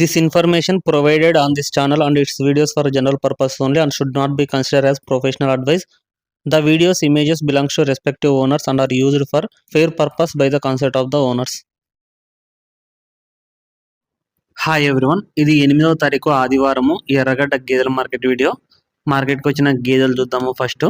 This information provided on this channel and its videos for general purpose only and should not be considered as professional advice. The videos images belongs to respective owners and are used for fair purpose by the consent of the owners. Hi everyone ఇది ఎనిమిదవ తారీఖు ఆదివారము ఎర్రగడ్డ గేదెల market video మార్కెట్కి వచ్చిన గేదెలు చూద్దాము ఫస్ట్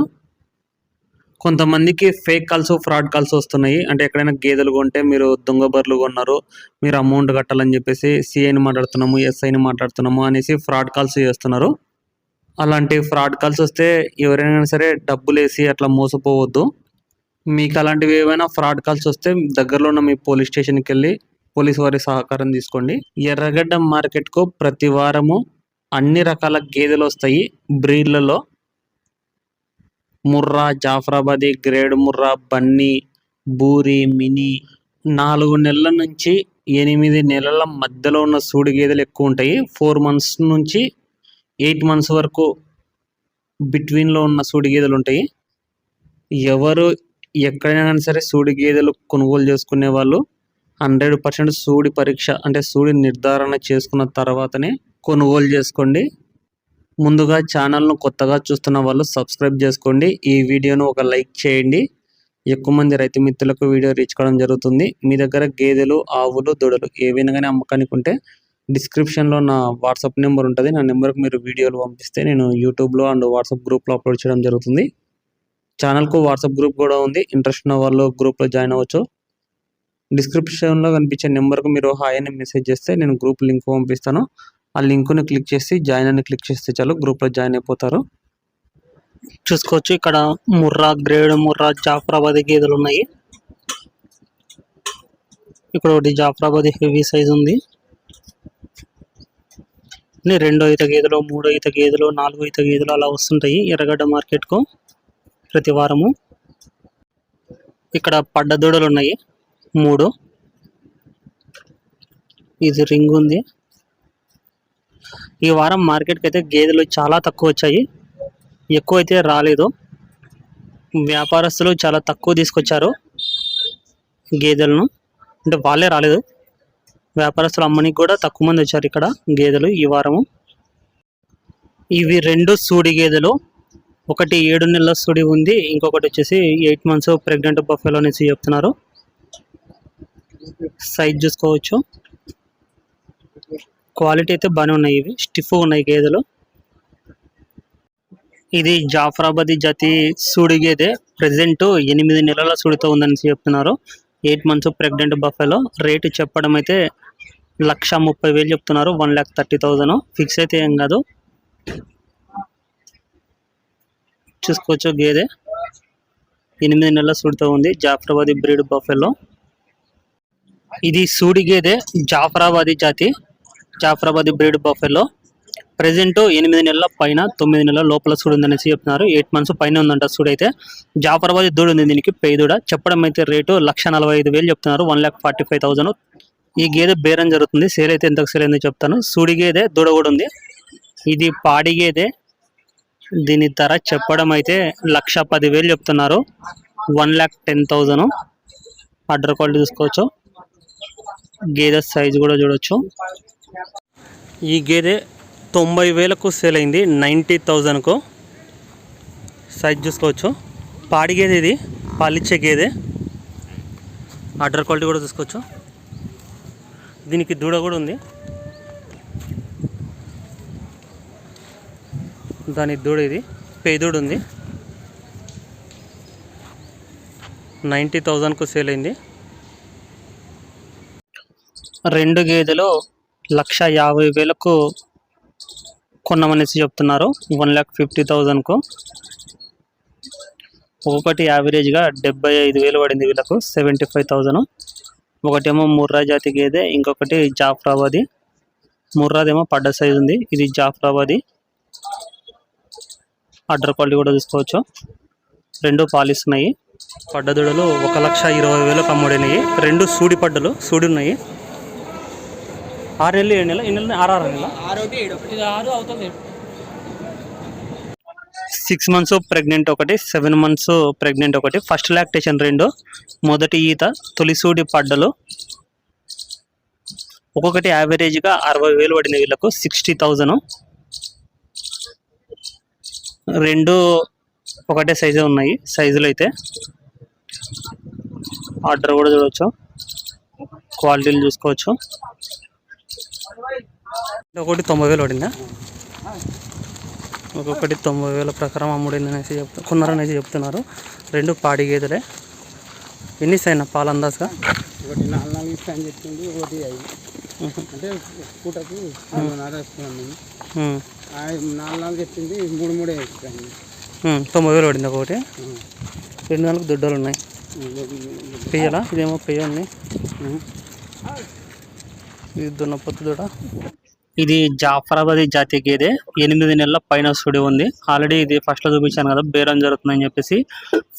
కొంతమందికి ఫేక్ కాల్స్ ఫ్రాడ్ కాల్స్ వస్తున్నాయి. అంటే ఎక్కడైనా గేదెలు కొంటే మీరు దొంగ బర్లు కొన్నారు మీరు అమౌంట్ కట్టాలని చెప్పేసి సిఐని మాట్లాడుతున్నాము ఎస్ఐని మాట్లాడుతున్నాము అనేసి ఫ్రాడ్ కాల్స్ చేస్తున్నారు. అలాంటి ఫ్రాడ్ కాల్స్ వస్తే ఎవరైనా సరే డబ్బులు వేసి అట్లా మోసపోవద్దు. మీకు అలాంటివి ఏమైనా ఫ్రాడ్ కాల్స్ వస్తే దగ్గరలో ఉన్న మీ పోలీస్ స్టేషన్కి వెళ్ళి పోలీస్ వారి సహకారం తీసుకోండి. ఎర్రగడ్డ మార్కెట్కు ప్రతి వారము అన్ని రకాల గేదెలు వస్తాయి బ్రీడ్లలో. ముర్రా జాఫ్రాబాదీ గ్రేడ్ ముర్రా బన్నీ బూరి మినీ నాలుగు నెలల నుంచి ఎనిమిది నెలల మధ్యలో ఉన్న సూడి గేదెలు ఎక్కువ ఉంటాయి. ఫోర్ మంత్స్ నుంచి ఎయిట్ మంత్స్ వరకు బిట్వీన్లో ఉన్న సూడి గేదెలు ఉంటాయి. ఎవరు ఎక్కడైనా సరే సూడి గేదెలు కొనుగోలు చేసుకునే వాళ్ళు హండ్రెడ్ పర్సెంట్ సూడి పరీక్ష అంటే సూడి నిర్ధారణ చేసుకున్న తర్వాతనే కొనుగోలు చేసుకోండి. ముందుగా ఛానల్ను కొత్తగా చూస్తున్న వాళ్ళు సబ్స్క్రైబ్ చేసుకోండి. ఈ వీడియోను ఒక లైక్ చేయండి. ఎక్కువ మంది రైతు మిత్రులకు వీడియో రీచ్ కావడం జరుగుతుంది. మీ దగ్గర గేదెలు ఆవులు దూడలు ఏవైనా కానీ అమ్మకానికి ఉంటే డిస్క్రిప్షన్లో నా వాట్సాప్ నెంబర్ ఉంటుంది. నా నెంబర్కి మీరు వీడియోలు పంపిస్తే నేను యూట్యూబ్లో అండ్ వాట్సాప్ గ్రూప్లో అప్లోడ్ చేయడం జరుగుతుంది. ఛానల్కు వాట్సాప్ గ్రూప్ కూడా ఉంది. ఇంట్రెస్ట్ ఉన్న వాళ్ళు గ్రూప్లో జాయిన్ అవ్వచ్చు. డిస్క్రిప్షన్లో కనిపించే నెంబర్కు మీరు హాయ్ అని మెసేజ్ చేస్తే నేను గ్రూప్ లింక్ పంపిస్తాను. ఆ లింకుని క్లిక్ చేసి జాయిన్ అని క్లిక్ చేస్తే చాలు గ్రూప్లో జాయిన్ అయిపోతారు. చూసుకోవచ్చు ఇక్కడ ముర్రా గ్రేడ్ ముర్రా జాఫరాబాదీ గేదెలు ఉన్నాయి. ఇక్కడ ఒకటి జాఫరాబాదీ హెవీ సైజ్ ఉంది. రెండో ఈత గేదెలు మూడో ఈత గేదెలు నాలుగో ఈత గేదెలు అలా వస్తుంటాయి ఎర్రగడ్డ మార్కెట్కు ప్రతి వారము. ఇక్కడ పడ్డ దూడలు ఉన్నాయి. మూడు. ఇది రింగ్ ఉంది. ఈ వారం మార్కెట్కి అయితే గేదెలు చాలా తక్కువ వచ్చాయి. ఎక్కువ అయితే రాలేదు. వ్యాపారస్తులు చాలా తక్కువ తీసుకొచ్చారు గేదెలను. అంటే వాళ్ళే రాలేదు. వ్యాపారస్తులు అమ్మనికి కూడా తక్కువ మంది వచ్చారు ఇక్కడ గేదెలు ఈ వారము. ఇవి రెండు సూడి గేదెలు. ఒకటి ఏడు నెలల సుడి ఉంది. ఇంకొకటి వచ్చేసి ఎయిట్ మంత్స్ ప్రెగ్నెంట్ బఫెలో అనేసి చెప్తున్నారు. సైజ్ చూసుకోవచ్చు. క్వాలిటీ అయితే బాగానే ఉన్నాయి ఇవి. స్టిఫ్ ఉన్నాయి గేదెలు. ఇది జాఫరాబాదీ జాతి సూడి గేదె. ప్రజెంట్ ఎనిమిది నెలల సూడితో ఉందని చెప్తున్నారు. Eight months pregnant buffalo. Rate చెప్పడం అయితే లక్ష ముప్పై వేలు చెప్తున్నారు. One lakh thirty thousand. Fix అయితే ఏం కాదు. చూసుకోవచ్చు గేదె. ఎనిమిది నెలల సూడితో ఉంది. Jafarabadi breed buffalo. ఇది సూడి గేదె జాఫరాబాదీ జాతి. జాఫరాబాద్ బ్రీడ్ బఫెలో ప్రజెంట్ ఎనిమిది నెలల పైన తొమ్మిది నెలల లోపల సూడు ఉందనేసి చెప్తున్నారు. ఎయిట్ మంత్స్ పైన ఉందంట సూడు అయితే జాఫరాబాద్ దూడు ఉంది దీనికి పెయి దూడ చెప్పడం అయితే రేటు లక్ష నలభై ఐదు వేలు చెప్తున్నారు. One lakh forty five thousand ఈ గేదె బేరం జరుగుతుంది. సేల్ అయితే ఎంతకు సేల్ అయిందో చెప్తాను. సూడి గేదె దూడ కూడా ఉంది. ఇది పాడి గేదె. దీని ధర చెప్పడం అయితే లక్ష పదివేలు చెప్తున్నారు. One lakh ten thousand. Order quality చూసుకోవచ్చు. గేదె సైజు కూడా చూడొచ్చు. ఈ గేదె తొంభై వేలకు సేల్ అయింది నైంటీ థౌజండ్కు. సైజ్ చూసుకోవచ్చు. పాడి గేదె ఇది పాలిచ్చే గేదె. ఆర్డర్ క్వాలిటీ కూడా చూసుకోవచ్చు. దీనికి దూడ కూడా ఉంది. దాని దూడ ఇది పేదూడు ఉంది. నైంటీ థౌజండ్కు సేల్ అయింది. రెండు గేదెలు లక్ష యాభై వేలకు కొన్నామనేసి చెప్తున్నారు. వన్ ల్యాక్ ఫిఫ్టీ థౌజండ్కు. ఒకటి యావరేజ్గా డెబ్బై ఐదు వేలు పడింది వీళ్ళకు సెవెంటీ ఫైవ్ థౌజండ్. ఒకటేమో ముర్రా జాతి గేదె ఇంకొకటి జాఫ్రాబాది. ముర్రాదేమో పడ్డ సైజ్ ఉంది ఇది జాఫ్రాబాది. అడ్డర్ క్వాలిటీ కూడా చూసుకోవచ్చు. రెండు పాలిస్తున్నాయి. పడ్డదూడలు ఒక లక్ష ఇరవై వేలకు అమ్ముడినాయి రెండు సూడి పడ్డలు సూడి ఉన్నాయి. ఆరు నెలలు ఏడు నెలలు? ఎన్ని నెలలు ఆరు ఆరు నెలలు? ఆరు అవుతుంది. సిక్స్ మంత్స్ ప్రెగ్నెంట్ ఒకటి సెవెన్ మంత్స్ ప్రెగ్నెంట్ ఒకటి. ఫస్ట్ లాక్టేషన్ రెండు మొదటి ఈత తొలిసూడి పడ్డలు. ఒక్కొక్కటి యావరేజ్గా అరవై వేలు పడింది వీళ్ళకు సిక్స్టీ థౌజండ్ రెండు ఒకటే సైజే ఉన్నాయి సైజులు అయితే. ఆర్డర్ కూడా చూడవచ్చు క్వాలిటీలు చూసుకోవచ్చు. ఒకటి తొంభై వేలు పడిందా? ఒక్కొక్కటి తొంభై వేల ప్రకారం అమ్ముడింది అనేసి చెప్తు కొన్నారనేసి చెప్తున్నారు. రెండు పాడి గేదెలే. ఎన్ని సైనా పాలు అందాజుగా? ఒకటి నాలుగు నాలుగు ఇస్తా అని చెప్పింది ఒకటి ఐదు. అంటే పూటకు మేము. నాలుగు నాలుగు చెప్పింది మూడు మూడే ఇస్తాను తొంభై వేలు పడింది ఒకటి. రెండు నాలుగు దొడ్డలు ఉన్నాయి. పెయ్యలా? ఇదేమో పెయ్య ఉంది. ఇది దున్నపోతు దూడ ఇది జాఫరాబాద్ జాతి గేదె. ఎనిమిది నెలల పైన సుడి ఉంది. ఆల్రెడీ ఇది ఫస్ట్లో చూపించాను కదా బేరం జరుగుతుందని చెప్పేసి.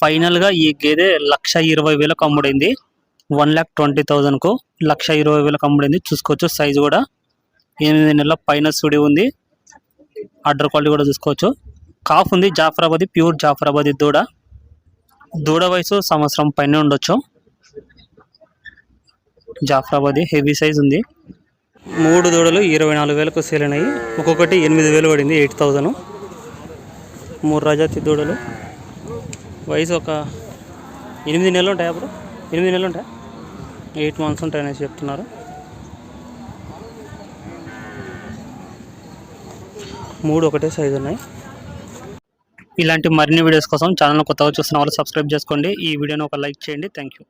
ఫైనల్గా ఈ గేదె లక్ష ఇరవై వేలకు అమ్ముడైంది. వన్ ల్యాక్ ట్వంటీ థౌజండ్కు లక్ష ఇరవై వేలకు అమ్ముడైంది. చూసుకోవచ్చు సైజ్ కూడా. ఎనిమిది నెలల పైన సుడి ఉంది. ఆర్డర్ క్వాలిటీ కూడా చూసుకోవచ్చు. కాఫ్ ఉంది జాఫరాబాద్ ప్యూర్ జాఫరాబాద్ దూడ. దూడ వయసు సంవత్సరం పైన ఉండొచ్చు. జాఫరాబాద్ హెవీ సైజ్ ఉంది. మూడు దూడలు ఇరవై నాలుగు వేలకు సేల్ అయినాయి. ఒక్కొక్కటి ఎనిమిది వేలు పడింది ఎయిట్ థౌజండ్ మూడు రజాతి దూడలు. వయసు ఒక ఎనిమిది నెలలు ఉంటాయి అప్పుడు? ఎనిమిది నెలలు ఉంటాయి? ఎయిట్ మంత్స్ ఉంటాయనేసి చెప్తున్నారు. మూడు ఒకటే సైజు ఉన్నాయి. ఇలాంటి మరిన్ని వీడియోస్ కోసం ఛానల్ కొత్తగా చూస్తున్న వాళ్ళు సబ్స్క్రైబ్ చేసుకోండి. ఈ వీడియోని ఒక లైక్ చేయండి. Thank you